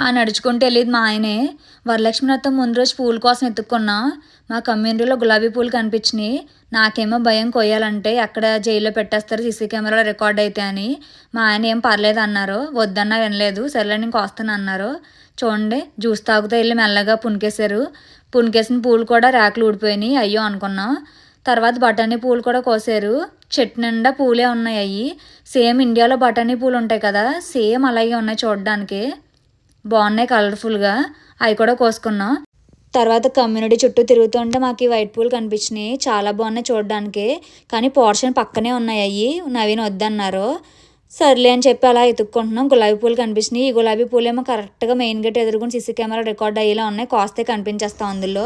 ఆ నడుచుకుంటూ వెళ్ళేది మా ఆయనే. వరలక్ష్మి వ్రతం ముందు రోజు పూల కోసం ఎత్తుక్కున్నా మా కమ్యూనిటీలో గులాబీ పూలు కనిపించినాయి. నాకేమో భయం కొయ్యాలంటే ఎక్కడ జైల్లో పెట్టేస్తారు సీసీ కెమెరాలో రికార్డ్ అయితే అని. మా ఆయన ఏం పర్లేదు అన్నారు. వద్దన్నా వినలేదు. సరేలే నేను కోస్తాను అన్నారు. చూడండి జ్యూస్ తాగుతూ వెళ్ళి మెల్లగా పునికేశారు పునికేసిన పూలు కూడా ర్యాకులు ఊడిపోయినాయి. అయ్యో అనుకున్నాం. తర్వాత బఠానీ పూలు కూడా కోసారు. చెట్టు నిండా పూలే ఉన్నాయి అవి సేమ్ ఇండియాలో బఠానీ పూలు ఉంటాయి కదా సేమ్ అలాగే ఉన్నాయి చూడడానికి. బాగున్నాయి కలర్ఫుల్గా. అవి కూడా కోసుకున్నాం. తర్వాత కమ్యూనిటీ చుట్టూ తిరుగుతుంటే మాకు ఈ వైట్ పూలు కనిపించినాయి. చాలా బాగున్నాయి చూడడానికి. కానీ పోర్షన్ పక్కనే ఉన్నాయి అవి నవీన్ వద్దన్నారు. సర్లే అని చెప్పి అలా ఎత్తుక్కుంటున్నాం గులాబీ పూలు కనిపించినాయి. ఈ గులాబీ పూలేమో కరెక్ట్గా మెయిన్ గేట్ ఎదుర్కొని సీసీ కెమెరా రికార్డ్ అయ్యేలా ఉన్నాయి. కాస్తే కనిపించేస్తాం అందులో.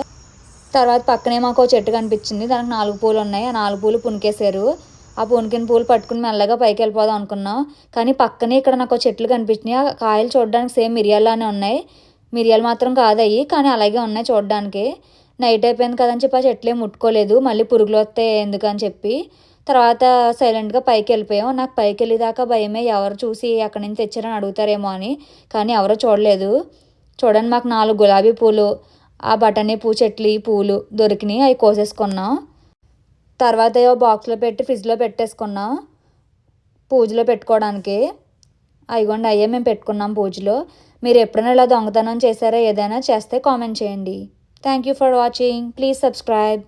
తర్వాత పక్కనే మాకు ఒక చెట్టు కనిపించింది. దానికి నాలుగు పూలు ఉన్నాయి. ఆ నాలుగు పూలు పునికేశారు ఆ పొనికిన పూలు పట్టుకుని మెల్లగా పైకి వెళ్ళిపోదాం అనుకున్నాం. కానీ పక్కనే ఇక్కడ నాకు చెట్లు కనిపించినాయి. ఆ కాయలు చూడడానికి సేమ్ మిరియాలానే ఉన్నాయి. మిరియాలు మాత్రం కాదయ్యి కానీ అలాగే ఉన్నాయి చూడడానికి. నైట్ అయిపోయింది కదని చెప్పి ఆ చెట్లే ముట్టుకోలేదు. మళ్ళీ పురుగులు వస్తాయి ఎందుకని చెప్పి. తర్వాత సైలెంట్గా పైకి వెళ్ళిపోయాం. నాకు పైకి వెళ్ళేదాకా భయమే. ఎవరు చూసి అక్కడి నుంచి తెచ్చారని అడుగుతారేమో అని. కానీ ఎవరో చూడలేదు. చూడండి మాకు నాలుగు గులాబీ పూలు ఆ బఠానీ పూ చెట్లు ఈ పూలు దొరికినాయి. అవి కోసేసుకున్నాం. తర్వాత ఏవో బాక్స్లో పెట్టి ఫ్రిడ్జ్లో పెట్టేసుకున్నాం పూజలో పెట్టుకోవడానికి. అయిగోండి అయ్యే మేము పెట్టుకున్నాం పూజలో. మీరు ఎప్పుడైనా ఇలా దొంగతనం చేశారా ఏదైనా చేస్తే కామెంట్ చేయండి. Thank you for watching please subscribe